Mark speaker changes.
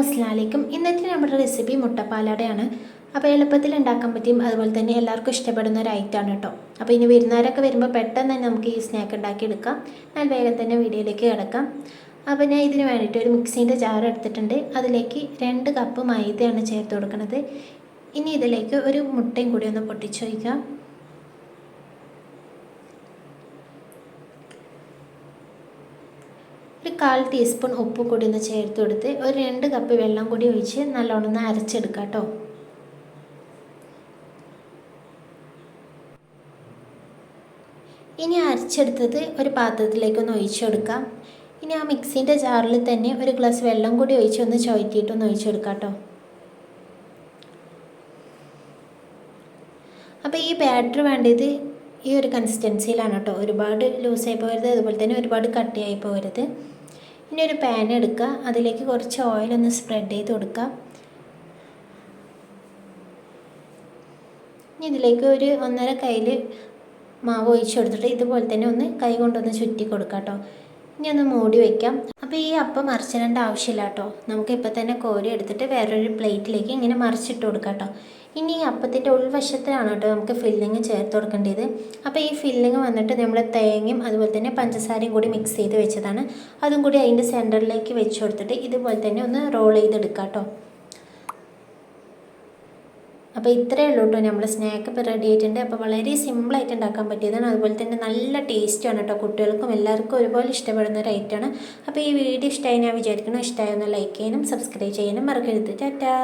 Speaker 1: അസ്സലാമലൈക്കും. ഇന്നത്തെ നമ്മുടെ റെസിപ്പി മുട്ടപ്പാലടയാണ്. അപ്പോൾ എളുപ്പത്തിൽ ഉണ്ടാക്കാൻ പറ്റിയും അതുപോലെ തന്നെ എല്ലാവർക്കും ഇഷ്ടപ്പെടുന്ന ഒരു ഐറ്റമാണ് കേട്ടോ. അപ്പോൾ ഇനി വിരുന്നുകാരൊക്കെ വരുമ്പോൾ പെട്ടെന്ന് തന്നെ നമുക്ക് ഈ സ്നാക്ക് ഉണ്ടാക്കി എടുക്കാം. ഞാൻ വേഗം തന്നെ വീഡിയോയിലേക്ക് കിടക്കാം. അപ്പോൾ ഞാൻ ഇതിന് വേണ്ടിയിട്ട് ഒരു മിക്സീന്റെ ജാർ എടുത്തിട്ടുണ്ട്. അതിലേക്ക് രണ്ട് കപ്പ് മൈദയാണ് ചേർത്ത് കൊടുക്കുന്നത് ഇനി ഇതിലേക്ക് ഒരു മുട്ടയും കൂടി ഒന്ന് പൊട്ടിച്ചു വയ്ക്കാം ഒരു കാൽ ടീസ്പൂൺ ഉപ്പ് കൂടി ഒന്ന് ചേർത്ത് കൊടുത്ത് ഒരു രണ്ട് കപ്പ് വെള്ളം കൂടി ഒഴിച്ച് നല്ലോണം ഒന്ന് അരച്ചെടുക്കാം കേട്ടോ. ഇനി അരച്ചെടുത്തത് ഒരു പാത്രത്തിലേക്കൊന്ന് ഒഴിച്ചു കൊടുക്കാം. ഇനി ആ മിക്സിന്റെ ജാറിൽ തന്നെ ഒരു ഗ്ലാസ് വെള്ളം കൂടി ഒഴിച്ച് ഒന്ന് ചുവറ്റിയിട്ടൊന്ന് ഒഴിച്ചു കൊടുക്കാം കേട്ടോ. അപ്പോൾ ഈ ബാറ്റർ വേണ്ടത് ഈ ഒരു കൺസിസ്റ്റൻസിയിലാണ് കേട്ടോ. ഒരുപാട് ലൂസായി പോകരുത്. അതുപോലെ തന്നെ ഒരുപാട് കട്ടിയായി പോകരുത്. ഇനി ഒരു പാൻ എടുക്കുക. അതിലേക്ക് കുറച്ച് ഓയിൽ ഒന്ന് സ്പ്രെഡ് ചെയ്ത് കൊടുക്കുക. ഇനി ഇതിലേക്ക് ഒരു ഒന്നര കയ്യിൽ മാവ് ഒഴിച്ചു കൊടുത്തിട്ട് ഇതുപോലെ തന്നെ ഒന്ന് കൈ കൊണ്ടൊന്ന് ചുറ്റി കൊടുക്കാം കേട്ടോ. ഇനി ഒന്ന് മൂടി വയ്ക്കാം അപ്പോൾ ഈ അപ്പം മറിച്ചിടേണ്ട ആവശ്യമില്ല കേട്ടോ. നമുക്ക് ഇപ്പോൾ തന്നെ കോരി എടുത്തിട്ട് വേറൊരു പ്ലേറ്റിലേക്ക് ഇങ്ങനെ മറിച്ചിട്ട് കൊടുക്കാം കേട്ടോ. ഇനി ഈ അപ്പത്തിന്റെ ഉൾവശത്തിലാണ് കേട്ടോ നമുക്ക് ഫില്ലിങ് ചേർത്ത് കൊടുക്കേണ്ടത്. അപ്പോൾ ഈ ഫില്ലിങ് വന്നിട്ട് നമ്മൾ തേങ്ങയും അതുപോലെ തന്നെ പഞ്ചസാരയും കൂടി മിക്സ് ചെയ്ത് വെച്ചതാണ്. അതും കൂടി അതിന്റെ സെന്ററിലേക്ക് വെച്ച് കൊടുത്തിട്ട് ഇതുപോലെ തന്നെ ഒന്ന് റോൾ ചെയ്തെടുക്കാം കേട്ടോ. അപ്പോൾ ഇത്രയേ ഉള്ളൂ കേട്ടോ നമ്മൾ സ്നാക്ക് ഇപ്പോൾ റെഡി ആയിട്ടുണ്ട്. അപ്പോൾ വളരെ സിമ്പിളായിട്ട് ഉണ്ടാക്കാൻ പറ്റിയതാണ്. അതുപോലെ തന്നെ നല്ല ടേസ്റ്റാണ് കേട്ടോ. കുട്ടികൾക്കും എല്ലാവർക്കും ഒരുപോലെ ഇഷ്ടപ്പെടുന്ന ഒരു ഐറ്റമാണ് അപ്പോൾ ഈ വീഡിയോ ഇഷ്ടമായി ഞാൻ വിചാരിക്കണം ഇഷ്ടമായൊന്ന് ലൈക്ക് ചെയ്യാനും സബ്സ്ക്രൈബ് ചെയ്യാനും മറക്കരുത്. ടാറ്റാ.